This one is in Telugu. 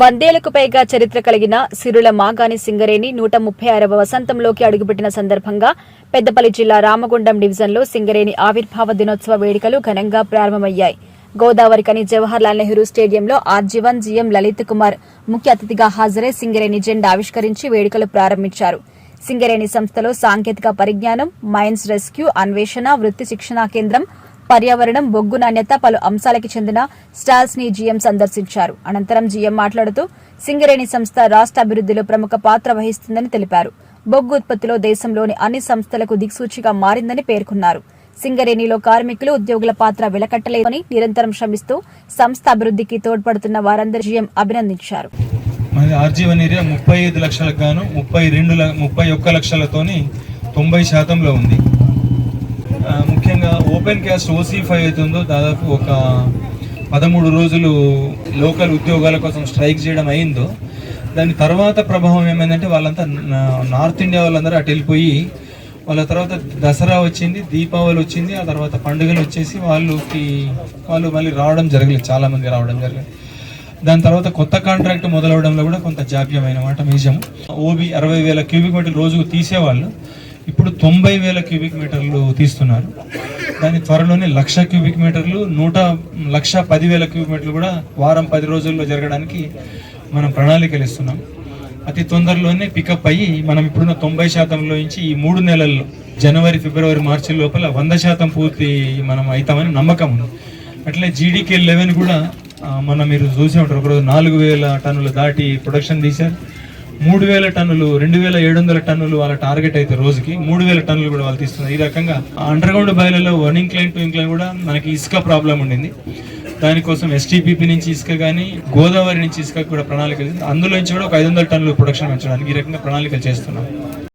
వందేలకు పైగా చరిత్ర కలిగిన సిరుల మాగాని సింగరేణి నూట ముప్పై ఆరవ వసంతంలోకి అడుగుపెట్టిన సందర్భంగా పెద్దపల్లి జిల్లా రామగుండం డివిజన్లో సింగరేణి ఆవిర్భావ దినోత్సవ వేడుకలు ఘనంగా ప్రారంభమయ్యాయి. గోదావరి కని జవహర్లాల్ నెహ్రూ స్టేడియంలో ఆర్జీవన్ జీఎం లలిత్ కుమార్ ముఖ్య అతిథిగా హాజరై సింగరేణి జెండా ఆవిష్కరించి వేడుకలు ప్రారంభించారు. సింగరేణి సంస్థలో సాంకేతిక పరిజ్ఞానం మైన్స్ రెస్క్యూ అన్వేషణ వృత్తి శిక్షణా కేంద్రం పర్యావరణం బొగ్గు నాణ్యత పలు అంశాలకి చెందిన స్టాల్స్ని జీఎం సందర్శించారు. అనంతరం జీఎం మాట్లాడుతూ సింగరేణి సంస్థ రాష్ట్ర అభివృద్ధిలో ప్రముఖ పాత్ర వహిస్తుందని తెలిపారు. బొగ్గు ఉత్పత్తిలో దేశంలోని అన్ని సంస్థలకు దిక్సూచిగా మారిందని పేర్కొన్నారు. సింగరేణిలో కార్మికులు ఉద్యోగుల పాత్ర వెలకట్టలేదని నిరంతరం శ్రమిస్తూ సంస్థ అభివృద్ధికి తోడ్పడుతున్న వారందరూ జీఎం అభినందించారు. ఆర్జీవన్ ఏరియా ముప్పై ఐదు లక్షలకు గాను ముప్పై రెండు ముప్పై ఒక్క లక్షలతోని తొంభై శాతంలో ఉంది. ఓపెన్ క్యాస్ట్ ఓసీ అవుతుందో దాదాపు ఒక పదమూడు రోజులు లోకల్ ఉద్యోగాల కోసం స్ట్రైక్ చేయడం అయిందో దాని తర్వాత ప్రభావం ఏమైందంటే వాళ్ళంతా నా- నార్త్ ఇండియా వాళ్ళందరూ అటు వెళ్ళిపోయి వాళ్ళ తర్వాత దసరా వచ్చింది దీపావళి వచ్చింది ఆ తర్వాత పండుగలు వచ్చేసి వాళ్ళకి వాళ్ళు మళ్ళీ రావడం జరగలేదు చాలామంది రావడం జరగలేదు. దాని తర్వాత కొత్త కాంట్రాక్ట్ మొదలవడంలో కూడా కొంత జాప్యమైన మాట నిజం. ఓబీ అరవై వేల క్యూబిక్ మీటర్ రోజుకు తీసేవాళ్ళు. ఇప్పుడు తొంభై వేల క్యూబిక్ మీటర్లు తీస్తున్నారు. దాని త్వరలోనే లక్ష క్యూబిక్ మీటర్లు నూట లక్ష పదివేల క్యూబిక్ మీటర్లు కూడా వారం పది రోజుల్లో జరగడానికి మనం ప్రణాళికలు ఇస్తున్నాం. అతి తొందరలోనే పికప్ అయ్యి మనం ఇప్పుడున్న తొంభై శాతంలో నుంచి ఈ మూడు నెలల్లో జనవరి ఫిబ్రవరి మార్చి లోపల వంద శాతం పూర్తి మనం అవుతామని నమ్మకం ఉంది. అట్లే జీడీకే లెవెన్ కూడా మనం మొన్న మీరు చూసే ఉంటారు ఒకరోజు నాలుగు వేల టన్నులు దాటి ప్రొడక్షన్ తీశారు. మూడు వేల టన్నులు రెండు వేల ఏడు వందల టన్నులు వాళ్ళ టార్గెట్ అయితే రోజుకి. మూడు వేల టన్నులు కూడా వాళ్ళు తీస్తున్నారు ఈ రకంగా అండర్ గ్రౌండ్ బయలలో వన్ ఇంక్లైన్ టూ ఇంక్లైన్ కూడా మనకి ఇసుక ప్రాబ్లం ఉండింది. దానికోసం ఎస్టీపీపీ నుంచి ఇసుక కానీ గోదావరి నుంచి ఇసుక కూడా ప్రణాళికలు అందులో నుంచి కూడా ఒక ఐదు వందల టన్నులు ప్రొడక్షన్ పెంచడానికి ఈ రకంగా ప్రణాళికలు చేస్తున్నాం.